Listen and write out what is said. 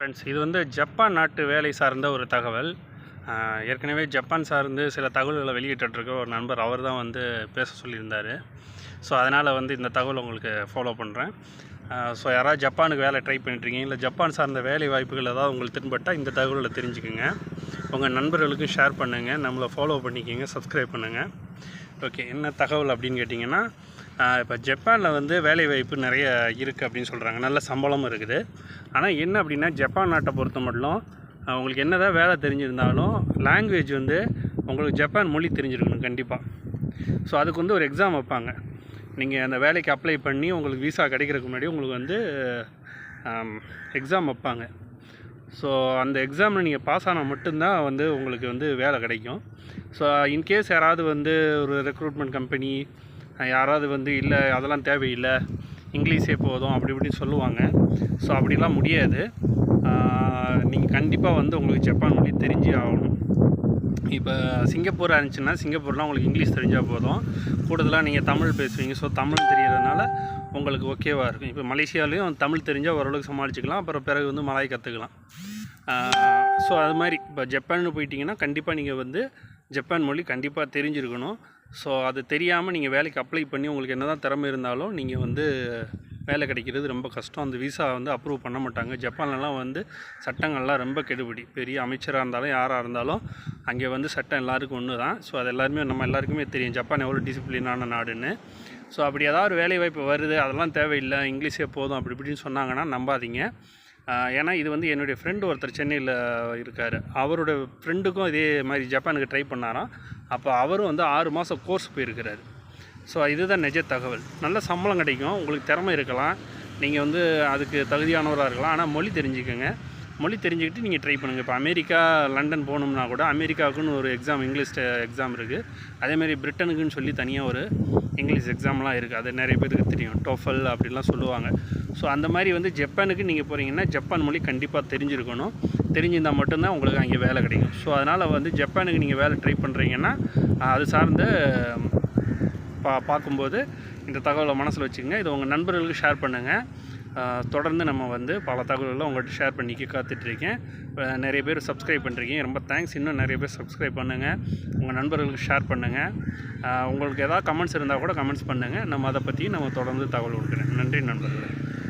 Friends இது வந்து Japan நாட்டு வேலை சார்ந்த ஒரு தகவல். ஏற்கனவே ஜப்பான் சார்ந்து சில தகவல்களை வெளியிட்டிருக்க ஒரு நண்பர் அவர் தான் வந்து பேச சொல்லியிருந்தார். ஸோ அதனால் வந்து இந்த தகவல் உங்களுக்கு ஃபாலோ பண்ணுறேன் ஸோ யாராவது ஜப்பானுக்கு வேலை ட்ரை பண்ணிட்டுருக்கீங்க இல்லை ஜப்பான் சார்ந்த வேலை வாய்ப்புகள் ஏதாவது உங்களுக்கு தென்பட்டால் இந்த தகவலை தெரிஞ்சுக்கோங்க. உங்கள் நண்பர்களுக்கும் ஷேர் பண்ணுங்கள் நம்மளை ஃபாலோ பண்ணிக்கோங்க சப்ஸ்கிரைப் பண்ணுங்கள் ஓகே என்ன தகவல் அப்படின்னு கேட்டிங்கன்னா இப்போ ஜப்பானில் வந்து வேலைவாய்ப்பு நிறைய இருக்குது அப்படின்னு சொல்கிறாங்க நல்ல சம்பளமும் இருக்குது. ஆனால் என்ன அப்படின்னா ஜப்பான் நாட்டை பொறுத்த மட்டும் உங்களுக்கு என்ன தான் வேலை தெரிஞ்சிருந்தாலும் லாங்குவேஜ் வந்து உங்களுக்கு ஜப்பான் மொழி தெரிஞ்சிருக்கணும் கண்டிப்பாக ஸோ அதுக்கு வந்து ஒரு எக்ஸாம் வைப்பாங்க. நீங்கள் அந்த வேலைக்கு அப்ளை பண்ணி உங்களுக்கு விசா கிடைக்கிறதுக்கு முன்னாடி உங்களுக்கு வந்து எக்ஸாம் வைப்பாங்க. ஸோ அந்த எக்ஸாமில் நீங்கள் பாஸ் ஆனால் மட்டும்தான் வந்து உங்களுக்கு வந்து வேலை கிடைக்கும். ஸோ இன்கேஸ் யாராவது வந்து ஒரு ரெக்ரூட்மெண்ட் கம்பெனி யாராவது வந்து இல்லை அதெல்லாம் தேவையில்லை. இங்கிலீஷே போதும் அப்படி இப்படின்னு சொல்லுவாங்க. ஸோ அப்படிலாம் முடியாது. நீங்கள் கண்டிப்பாக வந்து உங்களுக்கு ஜப்பான் மொழி தெரிஞ்சே ஆகணும். இப்போ சிங்கப்பூர் இருந்துச்சுன்னா சிங்கப்பூர்லாம் உங்களுக்கு இங்கிலீஷ் தெரிஞ்சால் போதும். கூடுதலாக நீங்கள் தமிழ் பேசுவீங்க. ஸோ தமிழ் தெரியறதுனால உங்களுக்கு ஓகேவாக இருக்கும். இப்போ மலேசியாலையும் தமிழ் தெரிஞ்சால் ஓரளவுக்கு சமாளிச்சுக்கலாம். அப்புறம் பிறகு வந்து மலாய் கற்றுக்கலாம் ஸோ அது மாதிரி. இப்போ ஜப்பான்னு போயிட்டிங்கன்னா கண்டிப்பாக நீங்கள் வந்து ஜப்பான் மொழி கண்டிப்பாக தெரிஞ்சிருக்கணும். ஸோ அது தெரியாமல் நீங்கள் வேலைக்கு அப்ளை பண்ணி உங்களுக்கு என்ன தான் திறமை இருந்தாலும் நீங்கள் வந்து வேலை கிடைக்கிறது ரொம்ப கஷ்டம். அந்த விசா வந்து அப்ரூவ் பண்ண மாட்டாங்க. ஜப்பான்லலாம் வந்து சட்டங்கள்லாம் ரொம்ப கெடுபிடி. பெரிய அமைச்சராக இருந்தாலும் யாராக இருந்தாலும் அங்கே வந்து சட்டம் எல்லாருக்கும் ஒன்று தான் ஸோ அது எல்லாருமே நம்ம எல்லாருக்குமே தெரியும். ஜப்பான் எவ்வளோ டிசிப்ளினான நாடுன்னு. ஸோ அப்படி ஏதாவது ஒரு வேலைவாய்ப்பு வருது. அதெல்லாம் தேவையில்லை. இங்கிலீஷே போதும். அப்படி இப்படின்னு சொன்னாங்கன்னா நம்பாதீங்க. ஏன்னா இது வந்து என்னுடைய ஃப்ரெண்டு ஒருத்தர் சென்னையில் இருக்கார். அவரோட ஃப்ரெண்டுக்கும் இதே மாதிரி ஜப்பானுக்கு ட்ரை பண்ணாராம் அப்போ அவரும் வந்து ஆறு மாதம் கோர்ஸ் போயிருக்கிறார். ஸோ இதுதான் நிஜ தகவல். நல்ல சம்பளம் கிடைக்கும். உங்களுக்கு திறமை இருக்கலாம். நீங்கள் வந்து அதுக்கு தகுதியானவராக இருக்கலாம். ஆனால் மொழி தெரிஞ்சுக்கோங்க. மொழி தெரிஞ்சுக்கிட்டு நீங்கள் ட்ரை பண்ணுங்கள் இப்போ அமெரிக்கா லண்டன் போகணும்னா கூட அமெரிக்காவுக்குன்னு ஒரு எக்ஸாம் இங்கிலீஷ் எக்ஸாம் இருக்குது அதேமாதிரி பிரிட்டனுக்குன்னு சொல்லி தனியாக ஒரு இங்கிலீஷ் எக்ஸாம்லாம் இருக்குது அது நிறைய பேருக்கு தெரியும். டோஃபல் அப்படிலாம் சொல்லுவாங்க. ஸோ அந்த மாதிரி வந்து ஜப்பானுக்கு நீங்கள் போகிறீங்கன்னா ஜப்பான் மொழி கண்டிப்பாக தெரிஞ்சிருக்கணும். தெரிஞ்சிருந்தால் மட்டும்தான் உங்களுக்கு அங்கே வேலை கிடைக்கும். ஸோ அதனால் வந்து ஜப்பானுக்கு நீங்கள் வேலை ட்ரை பண்ணுறீங்கன்னா அது சார்ந்த பா பார்க்கும்போது இந்த தகவலை மனசில் வச்சுக்கோங்க. இதை உங்கள் நண்பர்களுக்கு ஷேர் பண்ணுங்கள் தொடர்ந்து நம்ம வந்து பல தகவல்களை உங்கள்கிட்ட ஷேர் பண்ணிக்க காத்துட்ருக்கேன் நிறைய பேர் சப்ஸ்கிரைப் பண்ணுறீங்க ரொம்ப தேங்க்ஸ் இன்னும் நிறைய பேர் சப்ஸ்கிரைப் பண்ணுங்கள் உங்கள் நண்பர்களுக்கு ஷேர் பண்ணுங்கள் உங்களுக்கு எதாவது கமெண்ட்ஸ் இருந்தால் கூட கமெண்ட்ஸ் பண்ணுங்கள் நம்ம அதை பற்றி நம்ம தொடர்ந்து தகவல் கொடுக்குறேன். நன்றி நண்பர்களே.